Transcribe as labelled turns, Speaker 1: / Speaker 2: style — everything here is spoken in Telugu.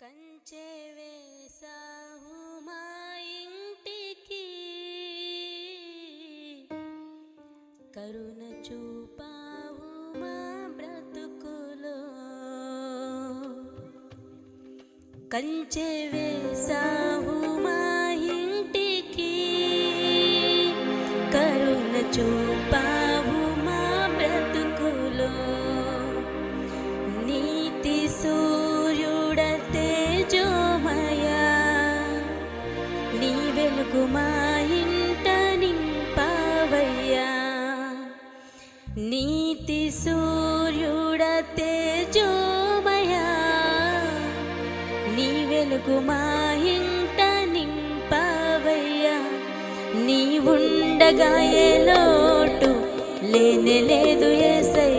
Speaker 1: కంచె వేసావు మా ఇంటికి. కరుణ చూపావు మా బ్రతుకులో. కంచె వేసావు మా ఇంటికి. కరుణ చూపా తేజోమయా నీ వెలుగు మా ఇంట నింపవయ్యా. నీ ఉండగా ఏ లోటు లేనే లేదు ఏసయ్య.